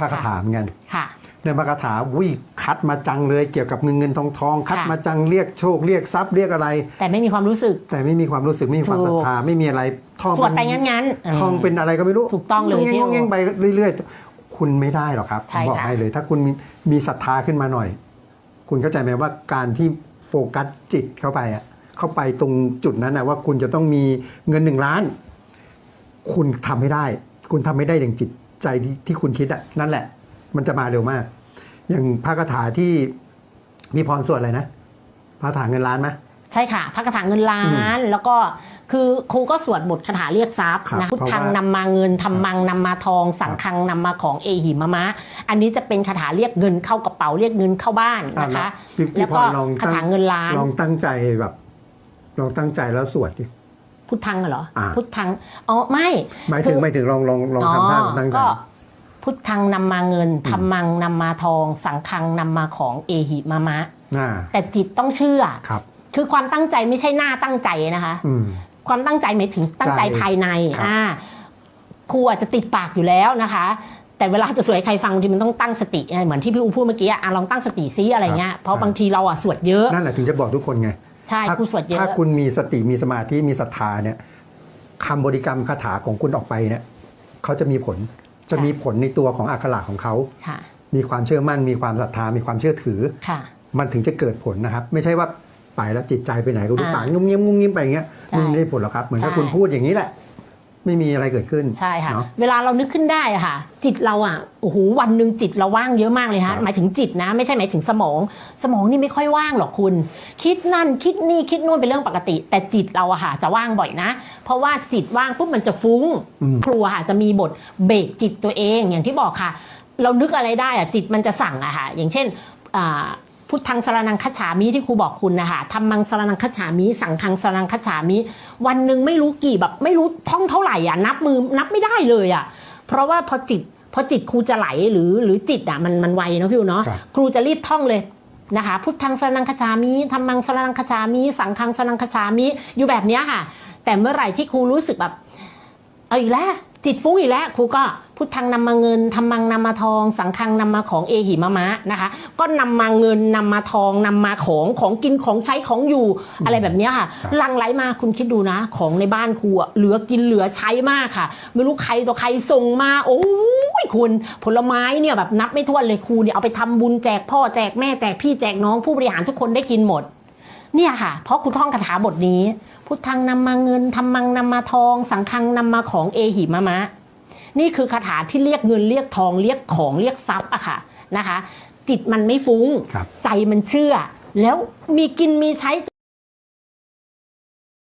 พระคาถาเหมือนกันค่ะเรื่องพระคาถาวิคัดมาจังเลยเกี่ยวกับเงินเงินทองทองคัดค่ะมาจังเรียกโชคเรียกทรัพย์เรียกอะไร แต่ไม่มีความรู้สึก แต่ไม่มีความรู้สึกไม่มีความถูกศรัทธาไม่มีอะไรท่องสวดไปงั้นๆท่องเป็นอะไรก็ไม่รู้ถูกต้องเลยงพี่งโองงไปเรื่อย ๆ คุณไม่ได้หรอกครับผใช่มบอกค่ะให้เลย ถ้าคุณมีมีศรัทธาขึ้นมาหน่อย คุณเข้าใจไหมว่าการที่โฟกัสจิตเข้าไปอะเข้าไปตรงจุดนั้นนะว่าคุณจะต้องมีเงินหนึ่งล้าน คุณทำให้ได้ คุณทำไม่ได้อย่างจิต ใจที่ที่คุณคิดอะนั่นแหละ มันจะมาเร็วมาก อย่างพระคาถาที่มีพรสวดอะไรนะพระคาถาเงินล้านไหมใช่ค่ะพระคาถาเงินล้านแล้วก็คือครูก็สวดบทคาถาเรียกทรัพย์ครับนะพุทเพราะธังว่านำมาเงินทำมังนำมาทอง สังคังนำมาของเอหิมะมะ อันนี้จะเป็นคาถาเรียกเงินเข้ากระเป๋าเรียกเงินเข้าบ้านนะคะพี่พี่แล้วพก็รลองคาตั้งถาเงินล้านลองตั้งใจแบบ ลองตั้งใจแล้วสวดดิ พุทธังเหรออ่าพุทธังอ๋อไม่หมายถึงคือหมายถึงลองลองลองทำท่าตั้งใจก็พุทธังนำมาเงินทำมังนำมาทอง สังคังนำมาของเอหิมะมะอ่าแต่จิตต้องเชื่อครับ คือความตั้งใจไม่ใช่หน้าตั้งใจนะคะอืมความตั้งใจหมายถึงตั้งใจใจภายในครับอ่าครูอาจจะติดปากอยู่แล้วนะคะ แต่เวลาจะสวดให้ใครฟังบางทีมันต้องตั้งสติไงเหมือนที่พี่อูพูดเมื่อกี้อะลองตั้งสติซิอะไรเงี้ยเพราะบางทีเราอะสวดเยอะนั่นแหละถึงจะบอกทุกคนไง ใช่ถ้าครูสวดเยอะ ถ้าคุณมีสติมีสมาธิมีศรัทธาเนี่ยคำบริกรรมคาถาของคุณออกไปเนี่ยเขาจะมีผลจะมีผลในตัวของอักขระของเขาค่ะมีความเชื่อมั่นมีความศรัทธามีความเชื่อถือค่ะมันถึงจะเกิดผลนะครับ ไม่ใช่ว่าไปแล้วจิตใจไปไหนก็รู้อ่าปากงุ้มยิ้มงุ้มยิ้มไปอย่างเงี้ยใช่มันไม่ได้ผลหรอกครับ เหมือนถ้าใช่คุณพูดอย่างนี้แหละ ไม่มีอะไรเกิดขึ้นใช่ค่ะ เนาะเวลาเรานึกขึ้นได้อะค่ะ จิตเราอะโอ้โหวันหนึ่งจิตเราว่างเยอะมากเลยครัฮะบหมายถึงจิตนะ ไม่ใช่หมายถึงสมอง สมองนี่ไม่ค่อยว่างหรอกคุณ คิดนั่นคิดนี่คิดนู่นเป็นเรื่องปกติ แต่จิตเราอะค่ะจะว่างบ่อยนะ เพราะว่าจิตว่างปุ๊บมันจะฟุ้ง อืม ครูอะค่ะจะมีบทเบรกจิตตัวเองอย่างที่บอกค่ะ เรานึกอะไรได้อะจิตมันจะสั่งอะค่ะอย่างเช่นอ่า พุทธังสรนังคัจฉามิที่ครูบอกคุณนะคะทำมังสรนังคัจฉามิสังคังสรนังคัจฉามิวันหนึ่งไม่รู้กี่แบบไม่รู้ท่องเท่าไหร่อะนับมือนับไม่ได้เลยอะเพราะว่าพอจิตพอจิตครูจะไหลหรือหรือจิตอะมันมันไวเนอะพี่อูเนาะครับครูจะรีบท่องเลยนะคะพุทธังสรนังคัจฉามิธรรมังสรนังคัจฉามิสังคังสรนังคัจฉามิอยู่แบบเนี้ยค่ะ แต่เมื่อไหร่ที่ครูรู้สึกแบบ เอาอีกแล้ว จิตฟุ้งอีกแล้วครูก็ พุทธังนำมาเงินทำมังนำมาทอง สังคังนำมาของเอหิมะมะนะคะ ก็นำมาเงินนำมาทองนำมาของของกินของใช้ของอยู่อะไรแบบเนี้ยค่ะครับหลังไหลมาคุณคิดดูนะ ของในบ้านครูอะเหลือกินเหลือใช้มากค่ะ ไม่รู้ใครต่อใครส่งมาโอ้ยคุณผลไม้เนี่ยแบบนับไม่ถ้วนเลยครูเนี่ยเอาไปทำบุญแจกพ่อแจกแม่แจกพี่แจกน้องผู้บริหารทุกคนได้กินหมดเนี่ยค่ะ เพราะครูท่องคาถาบทนี้ พุทธังนำมาเงินทำมังนำมาทอง สังคังนำมาของเอหิมะมะ นี่คือคาถาที่เรียกเงินเรียกทองเรียกของเรียกทรัพย์อะค่ะนะคะ จิตมันไม่ฟุ้งครับใจมันเชื่อ แล้วมีกินมีใช้